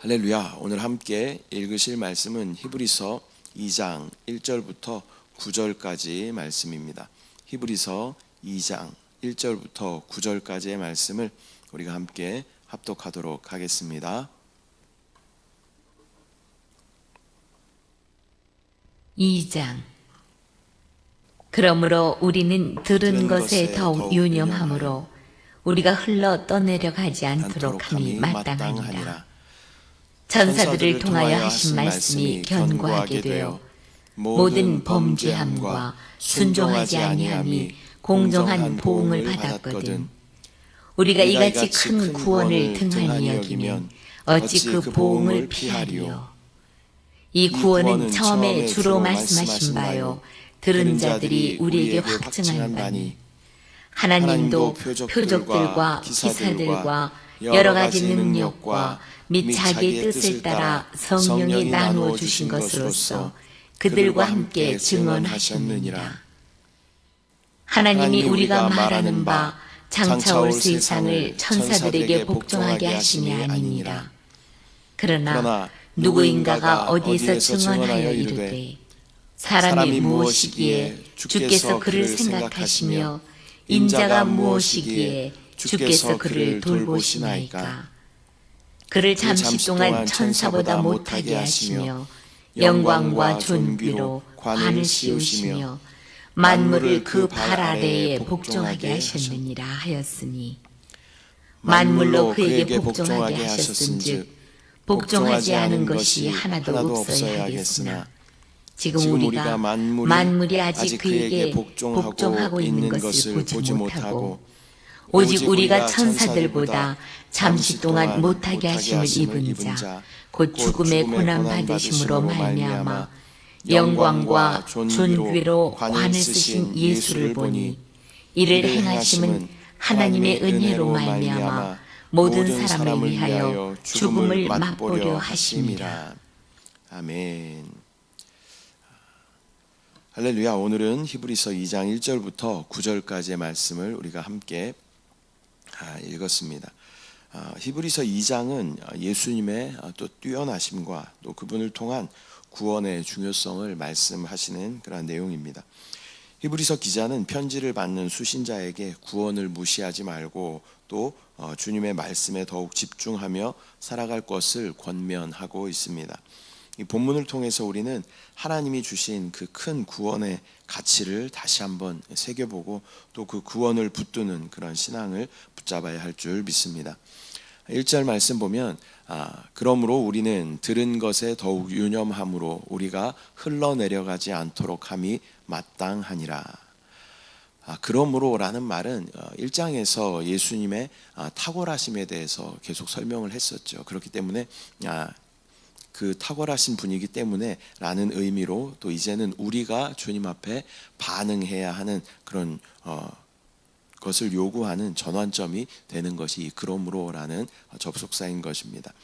할렐루야. 오늘 함께 읽으실 말씀은 히브리서 2장 1절부터 9절까지 말씀입니다. 히브리서 2장 1절부터 9절까지의 말씀을 우리가 함께 합독하도록 하겠습니다. 2장 그러므로 우리는 들은 것에 더욱 유념함으로 우리가 흘러 떠내려 가지 않도록 함이 마땅하니라. 천사들을 통하여 하신 말씀이 견고하게 되어 모든 범죄함과 순종하지 아니함이 공정한 보응을 받았거든. 우리가 이같이 큰 구원을 등한히 여기면 어찌 그 보응을 피하리요. 이 구원은 처음에 주로 말씀하신 바요 들은 자들이 우리에게 확증한 바니 하나님도 표적들과 기사들과 여러 가지 능력과 및 자기의 뜻을 따라 성령이 나누어 주신 것으로서 그들과 함께 증언하셨느니라. 하나님이 우리가 말하는 바 장차 올 세상을 천사들에게 복종하게 하심이 아니니라. 그러나 누구인가가 어디서 증언하여 이르되 사람이 무엇이기에 주께서 그를 생각하시며 인자가 무엇이기에 주께서 그를 돌보시나이까 그를 잠시 동안 천사보다 못하게 하시며 영광과 존귀로 관을 씌우시며 만물을 그 발 아래에 복종하게 하셨느니라 하였으니 만물로 그에게 복종하게 하셨은즉 복종하지 않은 것이 하나도 없어야 하겠으나 지금 우리가 만물이 아직 그에게 복종하고 있는 것을 보지 못하고 오직 우리가 천사들보다 잠시 동안 못하게 하심을 입은 자 곧 죽음의 고난 받으심으로 말미암아 영광과 존귀로 관을 쓰신 예수를 보니 이를 행하심은 하나님의 은혜로 말미암아 모든 사람을 위하여 죽음을 맛보려 하심이라. 아멘. 할렐루야. 오늘은 히브리서 2장 1절부터 9절까지의 말씀을 우리가 함께 아, 읽었습니다. 아, 히브리서 2장은 예수님의 또 뛰어나심과 또 그분을 통한 구원의 중요성을 말씀하시는 그런 내용입니다. 히브리서 기자는 편지를 받는 수신자에게 구원을 무시하지 말고 또 어, 주님의 말씀에 더욱 집중하며 살아갈 것을 권면하고 있습니다. 이 본문을 통해서 우리는 하나님이 주신 그 큰 구원의 가치를 다시 한번 새겨보고 또 그 구원을 붙드는 그런 신앙을 붙잡아야 할 줄 믿습니다. 1절 말씀 보면 아, 그러므로 우리는 들은 것에 더욱 유념함으로 우리가 흘러내려가지 않도록 함이 마땅하니라. 아, 그러므로라는 말은 1장에서 예수님의 아, 탁월하심에 대해서 계속 설명을 했었죠. 그렇기 때문에 아, 그 탁월하신 분이기 때문에 라는 의미로 또 이제는 우리가 주님 앞에 반응해야 하는 그런 어, 것을 요구하는 전환점이 되는 것이 이 그러므로라는 접속사인 것입니다.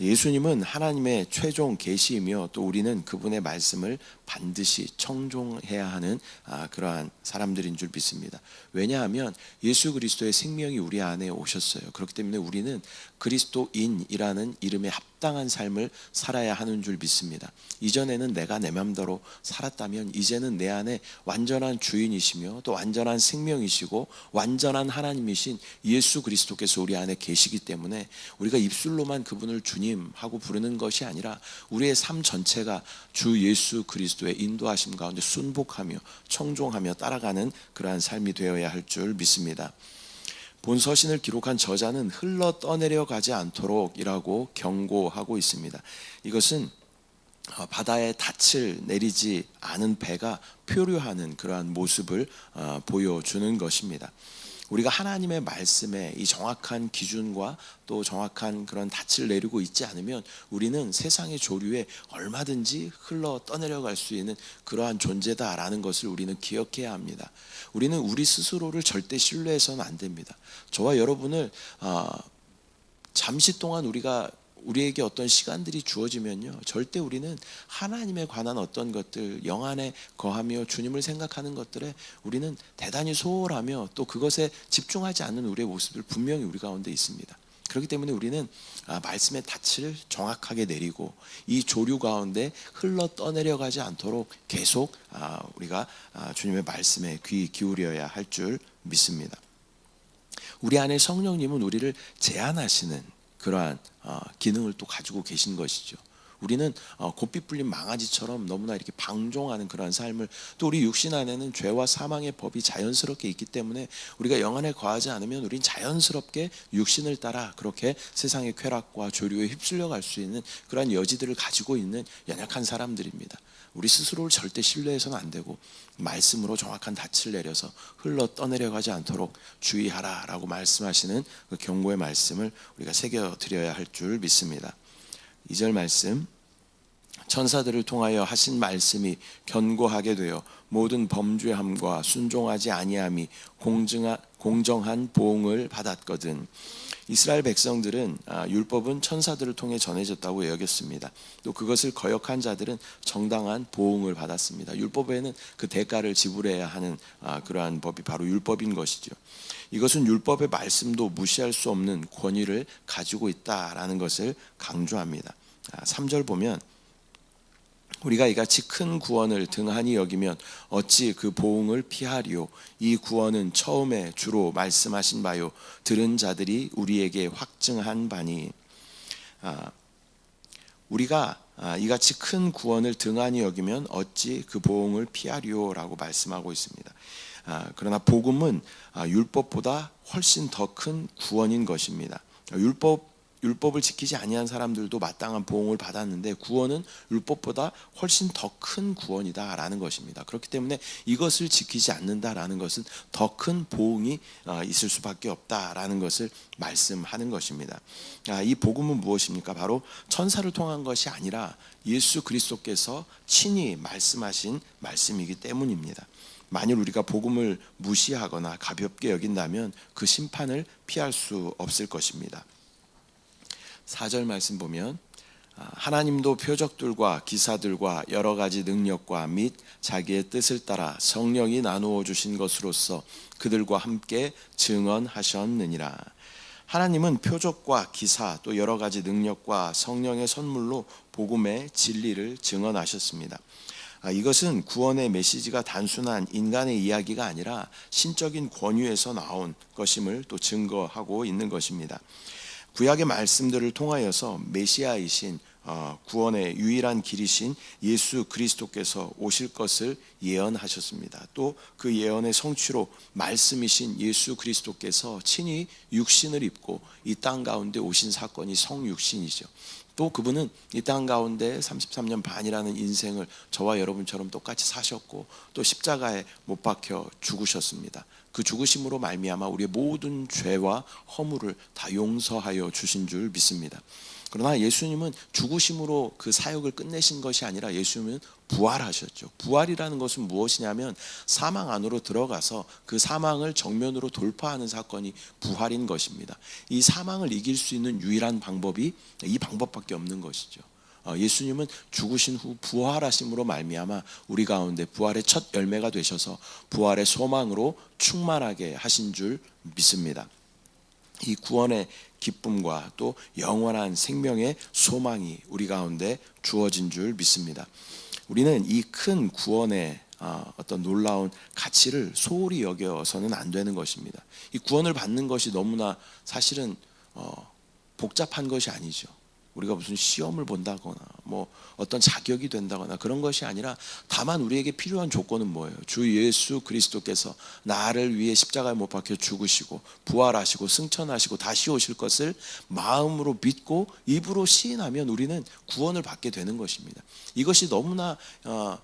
예수님은 하나님의 최종 계시이며 또 우리는 그분의 말씀을 반드시 청종해야 하는 아, 그러한 사람들인 줄 믿습니다. 왜냐하면 예수 그리스도의 생명이 우리 안에 오셨어요. 그렇기 때문에 우리는 그리스도인이라는 이름에 합당한 삶을 살아야 하는 줄 믿습니다. 이전에는 내가 내 맘대로 살았다면 이제는 내 안에 완전한 주인이시며 또 완전한 생명이시고 완전한 하나님이신 예수 그리스도께서 우리 안에 계시기 때문에 우리가 입술로만 그분을 주님 하고 부르는 것이 아니라 우리의 삶 전체가 주 예수 그리스도 의 인도하심 가운데 순복하며 청종하며 따라가는 그러한 삶이 되어야 할 줄 믿습니다. 본 서신을 기록한 저자는 흘러 떠내려 가지 않도록이라고 경고하고 있습니다. 이것은 어, 바다에 닻을 내리지 않은 배가 표류하는 그러한 모습을 어, 보여주는 것입니다. 우리가 하나님의 말씀에 이 정확한 기준과 또 정확한 그런 닻을 내리고 있지 않으면 우리는 세상의 조류에 얼마든지 흘러 떠내려갈 수 있는 그러한 존재다라는 것을 우리는 기억해야 합니다. 우리는 우리 스스로를 절대 신뢰해서는 안 됩니다. 저와 여러분을 아, 잠시 동안 우리가 우리에게 어떤 시간들이 주어지면요 절대 우리는 하나님에 관한 어떤 것들 영 안에 거하며 주님을 생각하는 것들에 우리는 대단히 소홀하며 또 그것에 집중하지 않는 우리의 모습들 분명히 우리 가운데 있습니다. 그렇기 때문에 우리는 아, 말씀의 닻을 정확하게 내리고 이 조류 가운데 흘러 떠내려가지 않도록 계속 아, 우리가 아, 주님의 말씀에 귀 기울여야 할 줄 믿습니다. 우리 안에 성령님은 우리를 제한하시는 그러한 어, 기능을 또 가지고 계신 것이죠. 우리는 어, 곱비 불린 망아지처럼 너무나 이렇게 방종하는 그러한 삶을 또 우리 육신 안에는 죄와 사망의 법이 자연스럽게 있기 때문에 우리가 영안에 거하지 않으면 우린 자연스럽게 육신을 따라 그렇게 세상의 쾌락과 조류에 휩쓸려 갈 수 있는 그러한 여지들을 가지고 있는 연약한 사람들입니다. 우리 스스로를 절대 신뢰해서는 안 되고 말씀으로 정확한 닻을 내려서 흘러 떠내려가지 않도록 주의하라라고 말씀하시는 그 경고의 말씀을 우리가 새겨 드려야 할 줄 믿습니다. 2절 말씀 천사들을 통하여 하신 말씀이 견고하게 되어 모든 범죄함과 순종하지 아니함이 공정한 보응을 받았거든. 이스라엘 백성들은 아, 율법은 천사들을 통해 전해졌다고 여겼습니다. 또 그것을 거역한 자들은 정당한 보응을 받았습니다. 율법에는 그 대가를 지불해야 하는 아, 그러한 법이 바로 율법인 것이죠. 이것은 율법의 말씀도 무시할 수 없는 권위를 가지고 있다라는 것을 강조합니다. 3절 보면 우리가 이같이 큰 구원을 등한히 여기면 어찌 그 보응을 피하리요 이 구원은 처음에 주로 말씀하신 바요 들은 자들이 우리에게 확증한 바니 아, 우리가 아, 이같이 큰 구원을 등한히 여기면 어찌 그 보응을 피하리요라고 말씀하고 있습니다. 아, 그러나 복음은 아, 율법보다 훨씬 더 큰 구원인 것입니다. 율법 율법을 지키지 아니한 사람들도 마땅한 보응을 받았는데 구원은 율법보다 훨씬 더 큰 구원이다라는 것입니다. 그렇기 때문에 이것을 지키지 않는다라는 것은 더 큰 보응이 어, 있을 수밖에 없다라는 것을 말씀하는 것입니다. 아, 이 복음은 무엇입니까? 바로 천사를 통한 것이 아니라 예수 그리스도께서 친히 말씀하신 말씀이기 때문입니다. 만일 우리가 복음을 무시하거나 가볍게 여긴다면 그 심판을 피할 수 없을 것입니다. 4절 말씀 보면 아, 하나님도 표적들과 기사들과 여러 가지 능력과 및 자기의 뜻을 따라 성령이 나누어 주신 것으로서 그들과 함께 증언하셨느니라. 하나님은 표적과 기사 또 여러 가지 능력과 성령의 선물로 복음의 진리를 증언하셨습니다. 아, 이것은 구원의 메시지가 단순한 인간의 이야기가 아니라 신적인 권위에서 나온 것임을 또 증거하고 있는 것입니다. 구약의 말씀들을 통하여서 메시아이신 어, 구원의 유일한 길이신 예수 그리스도께서 오실 것을 예언하셨습니다. 또 그 예언의 성취로 말씀이신 예수 그리스도께서 친히 육신을 입고 이 땅 가운데 오신 사건이 성육신이죠. 또 그분은 이 땅 가운데 33년 반이라는 인생을 저와 여러분처럼 똑같이 사셨고 또 십자가에 못 박혀 죽으셨습니다. 그 죽으심으로 말미암아 우리의 모든 죄와 허물을 다 용서하여 주신 줄 믿습니다. 그러나 예수님은 죽으심으로 그 사역을 끝내신 것이 아니라 예수님은 부활하셨죠. 부활이라는 것은 무엇이냐면 사망 안으로 들어가서 그 사망을 정면으로 돌파하는 사건이 부활인 것입니다. 이 사망을 이길 수 있는 유일한 방법이 이 방법밖에 없는 것이죠. 어, 예수님은 죽으신 후 부활하심으로 말미암아 우리 가운데 부활의 첫 열매가 되셔서 부활의 소망으로 충만하게 하신 줄 믿습니다. 이 구원의 기쁨과 또 영원한 생명의 소망이 우리 가운데 주어진 줄 믿습니다. 우리는 이 큰 구원의 어, 어떤 놀라운 가치를 소홀히 여겨서는 안 되는 것입니다. 이 구원을 받는 것이 너무나 사실은 어, 복잡한 것이 아니죠. 우리가 무슨 시험을 본다거나 뭐 어떤 자격이 된다거나 그런 것이 아니라 다만 우리에게 필요한 조건은 뭐예요? 주 예수 그리스도께서 나를 위해 십자가에 못 박혀 죽으시고 부활하시고 승천하시고 다시 오실 것을 마음으로 믿고 입으로 시인하면 우리는 구원을 받게 되는 것입니다. 이것이 너무나 어,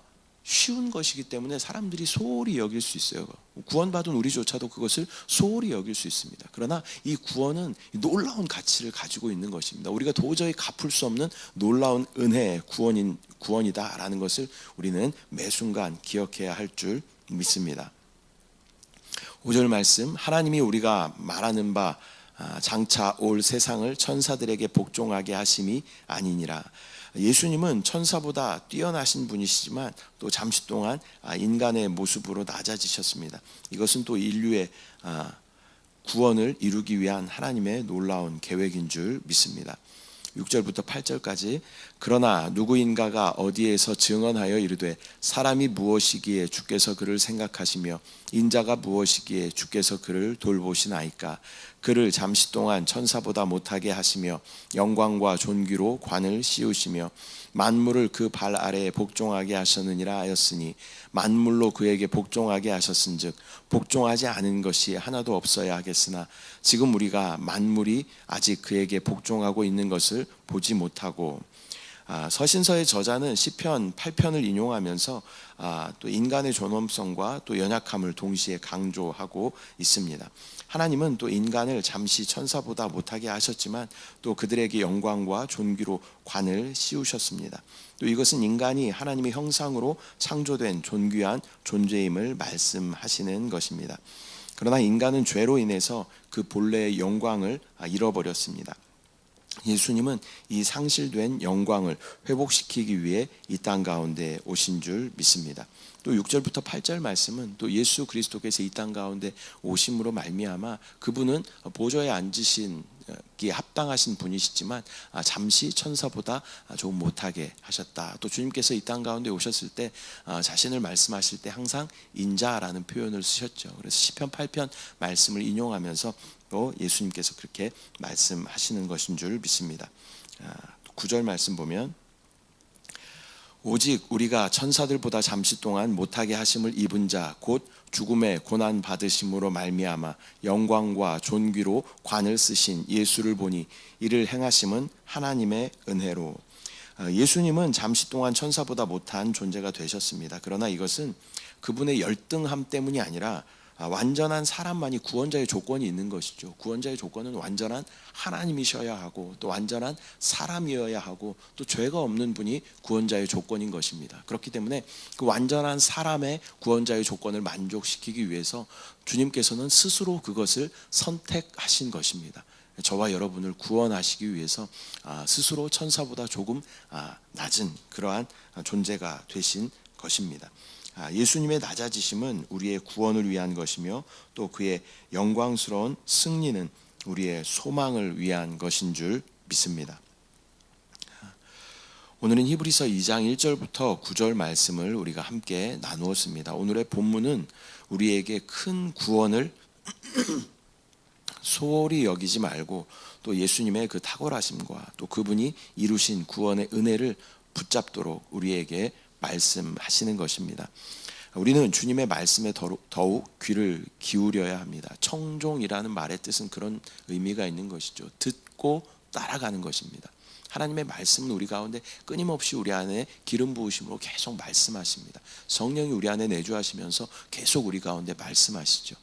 쉬운 것이기 때문에 사람들이 소홀히 여길 수 있어요. 구원받은 우리조차도 그것을 소홀히 여길 수 있습니다. 그러나 이 구원은 놀라운 가치를 가지고 있는 것입니다. 우리가 도저히 갚을 수 없는 놀라운 은혜의 구원인 구원이다라는 것을 우리는 매 순간 기억해야 할 줄 믿습니다. 5절 말씀 하나님이 우리가 말하는 바 아, 장차 올 세상을 천사들에게 복종하게 하심이 아니니라. 예수님은 천사보다 뛰어나신 분이시지만 또 잠시 동안 아, 인간의 모습으로 낮아지셨습니다. 이것은 또 인류의 아, 구원을 이루기 위한 하나님의 놀라운 계획인 줄 믿습니다. 6절부터 8절까지 그러나 누구인가가 어디에서 증언하여 이르되 사람이 무엇이기에 주께서 그를 생각하시며 인자가 무엇이기에 주께서 그를 돌보시나이까 그를 잠시 동안 천사보다 못하게 하시며 영광과 존귀로 관을 씌우시며 만물을 그 발 아래에 복종하게 하셨느니라 하였으니 만물로 그에게 복종하게 하셨은즉 복종하지 않은 것이 하나도 없어야 하겠으나 지금 우리가 만물이 아직 그에게 복종하고 있는 것을 보지 못하고 아, 서신서의 저자는 시편 8편을 인용하면서 아, 또 인간의 존엄성과 또 연약함을 동시에 강조하고 있습니다. 하나님은 또 인간을 잠시 천사보다 못하게 하셨지만 또 그들에게 영광과 존귀로 관을 씌우셨습니다. 또 이것은 인간이 하나님의 형상으로 창조된 존귀한 존재임을 말씀하시는 것입니다. 그러나 인간은 죄로 인해서 그 본래의 영광을 아, 잃어버렸습니다. 예수님은 이 상실된 영광을 회복시키기 위해 이 땅 가운데 오신 줄 믿습니다. 또 6절부터 8절 말씀은 또 예수 그리스도께서 이 땅 가운데 오심으로 말미암아 그분은 보좌에 앉으신 기에 합당하신 분이시지만 아, 잠시 천사보다 조금 못하게 하셨다. 또 주님께서 이 땅 가운데 오셨을 때 아, 자신을 말씀하실 때 항상 인자라는 표현을 쓰셨죠. 그래서 시편 8편 말씀을 인용하면서 또 예수님께서 그렇게 말씀하시는 것인 줄 믿습니다. 9절 말씀 보면 오직 우리가 천사들보다 잠시 동안 못하게 하심을 입은 자 곧 죽음의 고난 받으심으로 말미암아 영광과 존귀로 관을 쓰신 예수를 보니 이를 행하심은 하나님의 은혜로 어, 예수님은 잠시 동안 천사보다 못한 존재가 되셨습니다. 그러나 이것은 그분의 열등함 때문이 아니라 아, 완전한 사람만이 구원자의 조건이 있는 것이죠. 구원자의 조건은 완전한 하나님이셔야 하고 또 완전한 사람이어야 하고 또 죄가 없는 분이 구원자의 조건인 것입니다. 그렇기 때문에 그 완전한 사람의 구원자의 조건을 만족시키기 위해서 주님께서는 스스로 그것을 선택하신 것입니다. 저와 여러분을 구원하시기 위해서 아, 스스로 천사보다 조금 아, 낮은 그러한 존재가 되신 것입니다. 아, 예수님의 낮아지심은 우리의 구원을 위한 것이며 또 그의 영광스러운 승리는 우리의 소망을 위한 것인 줄 믿습니다. 오늘은 히브리서 2장 1절부터 9절 말씀을 우리가 함께 나누었습니다. 오늘의 본문은 우리에게 큰 구원을 소홀히 여기지 말고 또 예수님의 그 탁월하심과 또 그분이 이루신 구원의 은혜를 붙잡도록 우리에게 말씀하시는 것입니다. 우리는 주님의 말씀에 더욱 귀를 기울여야 합니다. 청종이라는 말의 뜻은 그런 의미가 있는 것이죠. 듣고 따라가는 것입니다. 하나님의 말씀은 우리 가운데 끊임없이 우리 안에 기름 부으심으로 계속 말씀하십니다. 성령이 우리 안에 내주하시면서 계속 우리 가운데 말씀하시죠.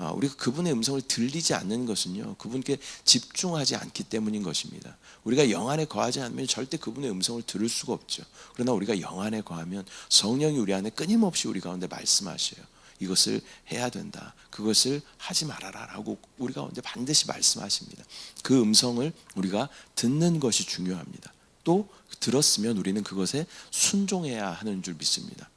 아, 우리가 그분의 음성을 들리지 않는 것은요, 그분께 집중하지 않기 때문인 것입니다. 우리가 영 안에 거하지 않으면 절대 그분의 음성을 들을 수가 없죠. 그러나 우리가 영 안에 거하면 성령이 우리 안에 끊임없이 우리 가운데 말씀하셔요. 이것을 해야 된다. 그것을 하지 말아라 라고 우리 가운데 반드시 말씀하십니다. 그 음성을 우리가 듣는 것이 중요합니다. 또 들었으면 우리는 그것에 순종해야 하는 줄 믿습니다.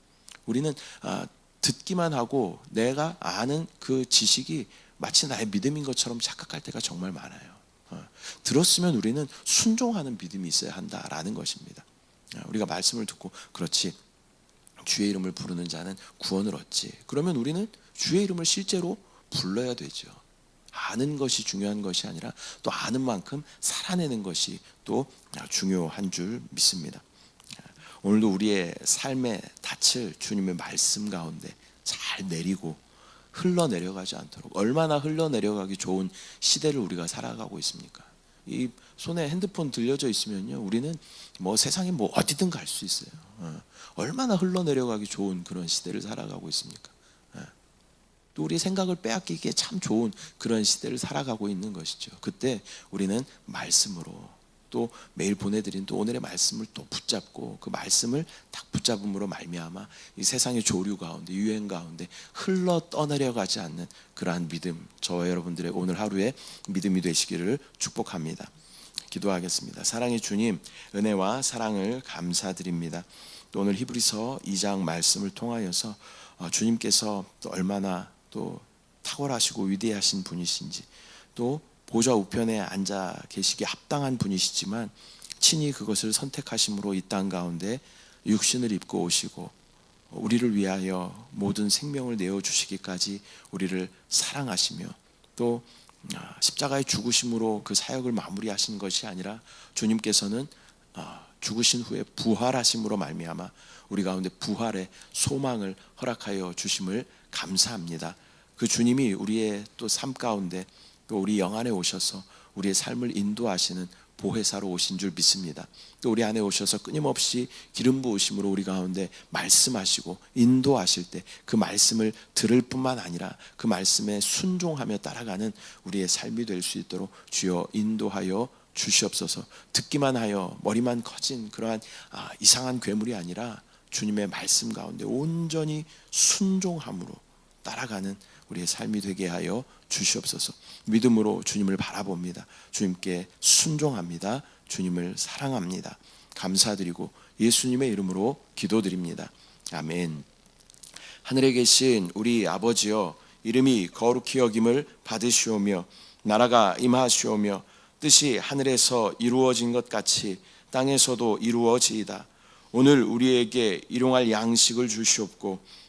우리는 아, 듣기만 하고 내가 아는 그 지식이 마치 나의 믿음인 것처럼 착각할 때가 정말 많아요. 어, 들었으면 우리는 순종하는 믿음이 있어야 한다라는 것입니다. 어, 우리가 말씀을 듣고 그렇지 주의 이름을 부르는 자는 구원을 얻지. 그러면 우리는 주의 이름을 실제로 불러야 되죠. 아는 것이 중요한 것이 아니라 또 아는 만큼 살아내는 것이 또 중요한 줄 믿습니다. 오늘도 우리의 삶의 닻을 주님의 말씀 가운데 잘 내리고 흘러내려가지 않도록 얼마나 흘러내려가기 좋은 시대를 우리가 살아가고 있습니까? 이 손에 핸드폰 들려져 있으면요, 우리는 뭐 세상에 뭐 어디든 갈 수 있어요. 어. 얼마나 흘러내려가기 좋은 그런 시대를 살아가고 있습니까? 어. 또 우리 생각을 빼앗기기에 참 좋은 그런 시대를 살아가고 있는 것이죠. 그때 우리는 말씀으로 또 매일 보내드린 또 오늘의 말씀을 또 붙잡고 그 말씀을 딱 붙잡음으로 말미암아 이 세상의 조류 가운데 유행 가운데 흘러 떠내려가지 않는 그러한 믿음 저와 여러분들의 오늘 하루의 믿음이 되시기를 축복합니다. 기도하겠습니다. 사랑의 주님 은혜와 사랑을 감사드립니다. 또 오늘 히브리서 2장 말씀을 통하여서 어, 주님께서 또 얼마나 또 탁월하시고 위대하신 분이신지 또 보좌 우편에 앉아 계시기에 합당한 분이시지만 친히 그것을 선택하심으로 이 땅 가운데 육신을 입고 오시고 우리를 위하여 모든 생명을 내어 주시기까지 우리를 사랑하시며 또 아, 십자가의 죽으심으로 그 사역을 마무리하신 것이 아니라 주님께서는 아, 죽으신 후에 부활하심으로 말미암아 우리 가운데 부활의 소망을 허락하여 주심을 감사합니다. 그 주님이 우리의 또 삶 가운데 또 우리 영 안에 오셔서 우리의 삶을 인도하시는 보혜사로 오신 줄 믿습니다. 또 우리 안에 오셔서 끊임없이 기름 부으심으로 우리 가운데 말씀하시고 인도하실 때 그 말씀을 들을 뿐만 아니라 그 말씀에 순종하며 따라가는 우리의 삶이 될 수 있도록 주여 인도하여 주시옵소서. 듣기만 하여 머리만 커진 그러한 아, 이상한 괴물이 아니라 주님의 말씀 가운데 온전히 순종함으로 따라가는 우리의 삶이 되게 하여 주시옵소서. 믿음으로 주님을 바라봅니다. 주님께 순종합니다. 주님을 사랑합니다. 감사드리고 예수님의 이름으로 기도드립니다. 아멘. 하늘에 계신 우리 아버지여 이름이 거룩히 여김을 받으시오며 나라가 임하시오며 뜻이 하늘에서 이루어진 것 같이 땅에서도 이루어지이다. 오늘 우리에게 일용할 양식을 주시옵고